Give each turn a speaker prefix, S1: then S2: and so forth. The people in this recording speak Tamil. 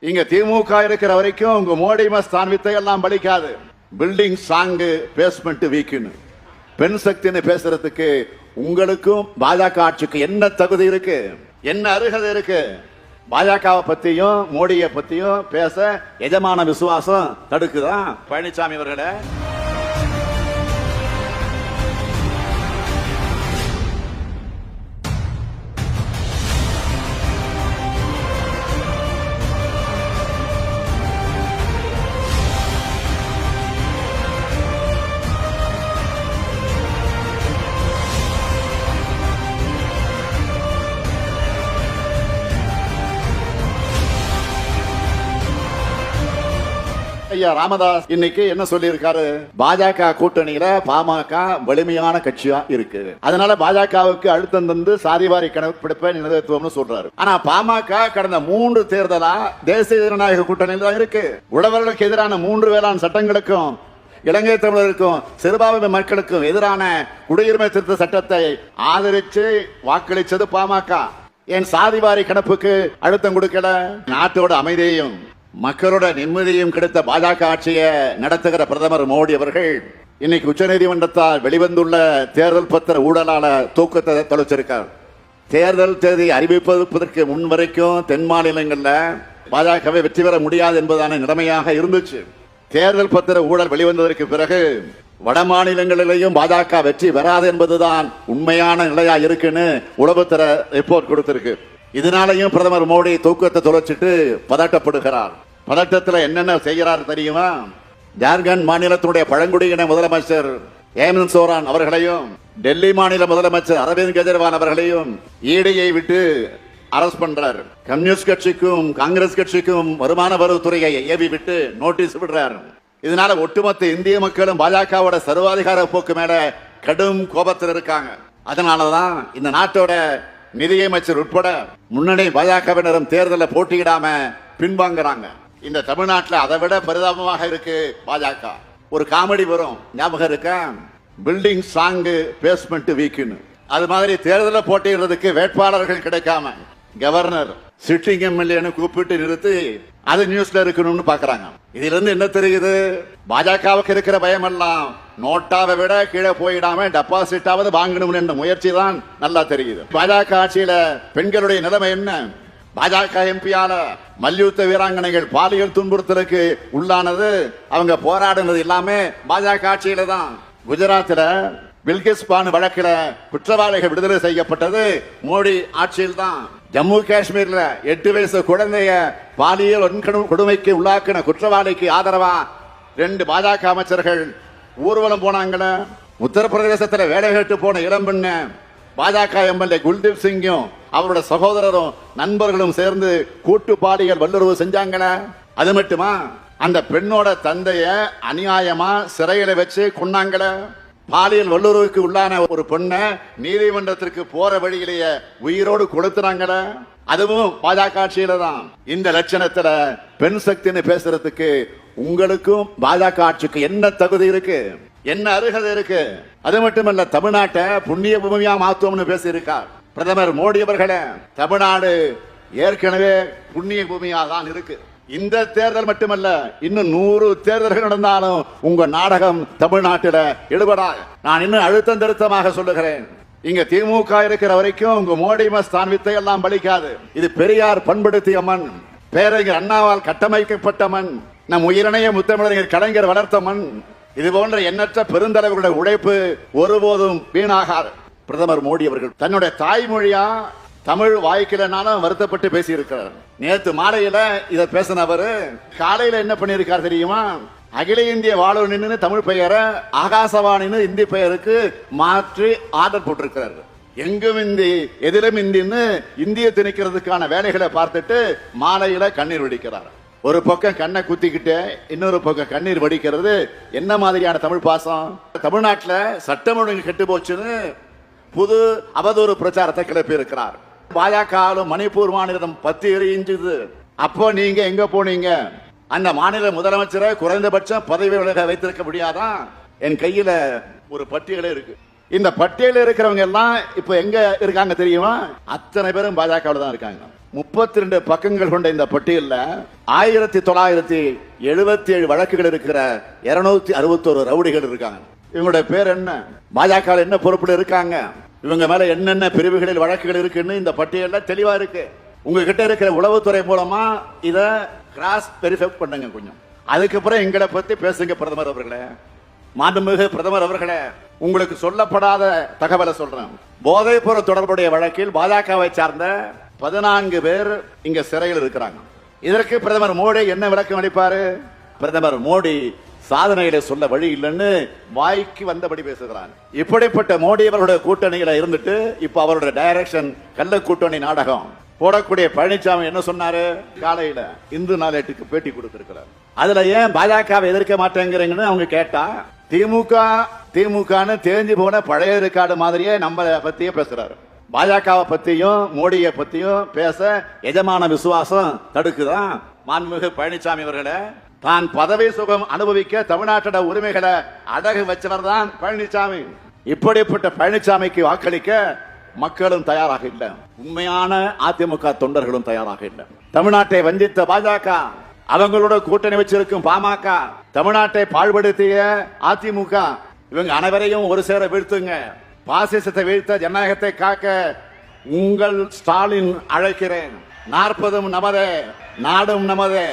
S1: இங்க திமுக இருக்கிற வரைக்கும் உங்க மோடி மஸ்தான் வித்தை எல்லாம் பலிக்காது. பில்டிங் சாங்கு பேஸ்மெண்ட் வீக்குன்னு பெண் சக்தின்னு பேசுறதுக்கு உங்களுக்கும் பாஜக ஆட்சிக்கு என்ன தகுதி இருக்கு? என்ன அருகதை இருக்கு? பாஜகவை பத்தியும் மோடியை பத்தியும் பேச எஜமான விசுவாசம் தடுக்குதான் பழனிசாமி அவர்களை? ஐயா ராமதாஸ் இன்னைக்கு என்ன சொல்லியிருக்காரு? பாஜக கூட்டணியில பாமக வலிமையான கட்சியா இருக்கு. அதனால பாஜகவுக்கு அழுத்தம் தந்து சாதிவாரி கணக்கெடுப்பை நிலைநிறுத்துவோம்னு சொல்றாரு. ஆனா பாமக கடந்த மூன்று தேர்தலா தேசிய ஜனநாயக கூட்டணியில் தான் இருக்கு. உழவர்களுக்கு எதிரான மூன்று வேளாண் சட்டங்களுக்கும் இலங்கை தமிழருக்கும் சிறுபான்மை மக்களுக்கும் எதிரான குடியுரிமை திருத்த சட்டத்தை ஆதரிச்சு வாக்களித்தது பாமக. என் சாதிவாரி கணப்புக்கு அழுத்தம் கொடுக்கல? நாட்டோட அமைதியையும் மக்களோட நிம்மதியும் கிடைத்த பாஜக ஆட்சியை நடத்துகிற பிரதமர் மோடி அவர்கள் இன்னைக்கு உச்சநீதிமன்றத்தால் வெளிவந்துள்ள தேர்தல் பத்திர ஊழலால தூக்கத்தை தொலைச்சிருக்கார் தேர்தல் தேதி அறிவிப்பதற்கு முன் வரைக்கும் தென் மாநிலங்களில் பாஜகவை வெற்றி பெற முடியாது என்பதான நிலைமையாக இருந்துச்சு. தேர்தல் பத்திர ஊழல் வெளிவந்ததற்கு பிறகு வட மாநிலங்களிலேயும் பாஜக வெற்றி பெறாது என்பதுதான் உண்மையான நிலையா இருக்குன்னு உளவுத்தர ரிப்போர்ட் கொடுத்திருக்கு. இதனாலையும் பிரதமர் மோடி தூக்கத்தை தொலைச்சிட்டு பதட்டப்படுகிறார். பதட்டத்தில் என்னென்ன செய்கிறார் தெரியுமா? ஜார்க்கண்ட் மாநிலத்தினுடைய பழங்குடியின முதலமைச்சர் ஹேமந்த் சோரான் அவர்களையும் டெல்லி மாநில முதலமைச்சர் அரவிந்த் கெஜ்ரிவால் அவர்களையும் ஈடியை விட்டு அரஸ்ட் பண்றார். கம்யூனிஸ்ட் கட்சிக்கும் காங்கிரஸ் கட்சிக்கும் வருமான வரித்துறையை ஏவி விட்டு நோட்டீஸ் விடுறார். இதனால ஒட்டுமொத்த இந்திய மக்களும் பாஜகவோட சர்வாதிகார போக்கு மேல கடும் கோபத்தில் இருக்காங்க அதனாலதான் இந்த நாட்டோட நிதியமைச்சர் உட்பட முன்னணி பாஜகவினரும் தேர்தலில் போட்டியிடாம பின்வாங்குறாங்க. இந்த தமிழ்நாட்டில் அதை விட பரிதாபமாக இருக்கு பாஜக. ஒரு காமெடி வரும். ஞாபகம் இருக்கா? பில்டிங் சாங்கு பேஸ்மெண்ட் வீக்குன்னு அது மாதிரி தேர்தலில் போட்டியிடுறதுக்கு வேட்பாளர்கள் கிடைக்காம. கவர்னர் சிட்டிங் எம்எல்ஏன்னு கூப்பிட்டு நிறுத்தி அது நியூஸ்ல இருக்கணும்னு பாக்குறாங்க. இதுல இருந்து என்ன தெரியுது? பாஜகவுக்கு இருக்கிற பயம் எல்லாம் நோட்டாவை விட கீழே போயிடாம டெபாசிட்டாவது வாங்கணும் என்ற முயற்சி தான் நல்லா தெரியுது. பாஜக ஆட்சியில பெண்களுடைய நிலைமை என்ன? பாஜக எம்பியால மல்யுத்த வீராங்கனைகள் பாலியல் துன்புறுத்தலுக்கு உள்ளானது அவங்க போராடினது எல்லாமே பாஜக ஆட்சியில தான். குஜராத்ல பில்கிஸ் பானு வழக்கில் குற்றவாளிகள் விடுதலை செய்யப்பட்டது மோடி ஆட்சியில் தான். ஜம்மு காஷ்மீர்ல எட்டு வயசு குழந்தைய பாலியல் கொடுமைக்கு உள்ளாக்கின குற்றவாளிக்கு ஆதரவா ரெண்டு பாஜக அமைச்சர்கள் ஊர்வலம் போனாங்கள உத்தரப்பிரதேசத்துல வேலை கேட்டு போன இளம்பெண்ண பாஜக எம்எல்ஏ குல்தீப் சிங்கும் அவரோட சகோதரரும் நண்பர்களும் சேர்ந்து கூட்டு பாடிகள் வல்லுறவு செஞ்சாங்கள அது மட்டுமா? அந்த பெண்ணோட தந்தைய அநியாயமா சிறையில வச்சு கொன்னாங்கள பாலியல் வல்லுறவுக்கு உள்ளான ஒரு பெண்ணை நீதிமன்றத்திற்கு போற வழியிலேயே உயிரோடு கொடுத்துறாங்கட அதுவும் பாஜக ஆட்சியில தான். இந்த லட்சணத்துல பெண் சக்தின்னு பேசுறதுக்கு உங்களுக்கும் பாஜக ஆட்சிக்கு என்ன தகுதி இருக்கு? என்ன அருகதை இருக்கு? அது மட்டுமல்ல தமிழ்நாட்டை புண்ணிய பூமியா மாத்துவோம்னு பேசியிருக்கார் பிரதமர் மோடி அவர்களே. தமிழ்நாடு ஏற்கனவே புண்ணிய பூமியா தான் இருக்கு. இந்த தேர்தல் மட்டுமல்ல இன்னும் நூறு தேர்தல்கள் நடந்தாலும் உங்க நாடகம் தமிழ்நாட்டில் எடுபடா நான் இன்னும் அழுத்தம் திருத்தமாக சொல்லுகிறேன். இங்க திமுக இருக்கிற வரைக்கும் உங்க மோடி மஸ்தான் வித்தை எல்லாம் பலிக்காது. இது பெரியார் பண்படுத்திய மண். பேரறிஞர் அண்ணாவால் கட்டமைக்கப்பட்ட மண். நம் உயிரிணைய முத்தமிழறிஞர் கலைஞர் வளர்த்த மண். இது போன்ற எண்ணற்ற பெருந்தலைவர்களுடைய உழைப்பு ஒருபோதும் வீணாகாது. பிரதமர் மோடி அவர்கள் தன்னுடைய தாய்மொழியா தமிழ் வாய்க்கலனாலும் வருத்தப்பட்டு பேசியிருக்கிறார். நேற்று மாலையில பேசின பேசினவர் காலையில என்ன பண்ணியிருக்கார் தெரியுமா? அகில இந்திய வானொலின்னு தமிழ் பெயரை ஆகாசவாணின்னு இந்தி பெயருக்கு மாற்றி ஆர்டர் போட்டிருக்கிறார். எங்கும் இந்தி எதிலும் இந்தின்னு இந்திய திணிக்கிறதுக்கான வேலைகளை பார்த்துட்டு மாலையில கண்ணீர் வடிக்கிறார். ஒரு பக்கம் கண்ணை குத்திக்கிட்டு இன்னொரு பக்கம் கண்ணீர் வடிக்கிறது. என்ன மாதிரியான தமிழ் பாசம்? தமிழ்நாட்டில் சட்டம் ஒழுங்கு கெட்டு போச்சுன்னு புது அவதூறு பிரச்சாரத்தை கிளப்பி இருக்கிறார் பாஜக மணிப்பூர் மாநிலம் பத்து எரிஞ்சுது அப்போ நீங்க எங்க போனீங்க? அந்த மாநில முதலமைச்சரை குறைந்தபட்சம் பதவி விலக வைத்திருக்க முடியாதான் என் கையில ஒரு பட்டியலே இருக்கு. இந்த பட்டியலில் இருக்கிறவங்க எல்லாம் இப்ப எங்க இருக்காங்க தெரியுமா? அத்தனை பேரும் பாஜகவில் தான் இருக்காங்க. முப்பத்தி ரெண்டு பக்கங்கள் கொண்ட இந்த பட்டியலில் ஆயிரத்தி தொள்ளாயிரத்தி எழுபத்தி ஏழு வழக்குகள் இருக்கிற இருநூத்தி அறுபத்தோரு ரவுடிகள் இருக்காங்க. இவங்களுடைய பேர் என்ன? பாஜக என்ன பொறுப்பில் இருக்காங்க? இவங்க மேல என்னென்ன பிரிவுகளில் வழக்குகள் இருக்குன்னு இந்த பட்டியல்ல தெளிவா இருக்கு. உங்ககிட்ட இருக்கிற உளவுத்துறை மூலமா இதை கிராஸ் பெரிஃபெக்ட் பண்ணுங்க கொஞ்சம். அதுக்கப்புறம் எங்களை பத்தி பேசுங்க பிரதமர் அவர்களே. மாண்புமிகு பிரதமர் அவர்களே உங்களுக்கு சொல்லப்படாத தகவலை சொல்றேன். போதைப்பொருள் தொடர்புடைய வழக்கில் பாஜகவை சார்ந்த பதினான்கு பேர் இங்க சிறையில் இருக்கிறாங்க. இதற்கு பிரதமர் மோடி என்ன விளக்கம் அளிப்பாரு? பிரதமர் மோடி சாதனைகளை சொல்ல வழி இல்லைன்னு வாய்க்கு வந்தபடி பேசுகிறாங்க இப்படிப்பட்ட மோடி அவர்களுடைய கூட்டணியில இருந்துட்டு இப்ப அவருடைய டைரக்ஷன் கள்ள கூட்டணி நாடகம். போடக்கூடிய பழனிசாமி என்ன சொன்னாரு? காலையில இந்து நாளேட்டுக்கு பேட்டி கொடுத்திருக்கிறார். அதுல ஏன் பாஜகவை எதிர்க்க மாட்டேங்கிறீங்கன்னு அவங்க கேட்டா திமுக திமுகன்னு தெரிஞ்சு போன பழைய ரெக்கார்டு மாதிரியே நம்ம பத்தியே பேசுறாரு. பாஜகவை பத்தியும் மோடியை பத்தியும் பேச எஜமான விசுவாசம் தடுக்குதான் மாண்புமிகு பழனிசாமி அவர்களை. தான் பதவி சுகம் அனுபவிக்க தமிழ்நாட்டோட உரிமைகளை அடகு வச்சவர் தான் பழனிசாமி இப்படிப்பட்ட பழனிசாமிக்கு வாக்களிக்க மக்களும் தயாராக இல்லை. உண்மையான அதிமுக தொண்டர்களும் தயாராக இல்லை. தமிழ்நாட்டை வஞ்சித்த பாஜக அவங்களோட கூட்டணி வச்சிருக்கும் பாமக தமிழ்நாட்டை பாழ்படுத்திய அதிமுக இவங்க அனைவரையும் ஒரு சேர வீழ்த்துங்க. பாசிசத்தை வீழ்த்த ஜனநாயகத்தை காக்க உங்கள் ஸ்டாலின் அழைக்கிறேன். நாற்பதும் நமதே நாடும் நமதே.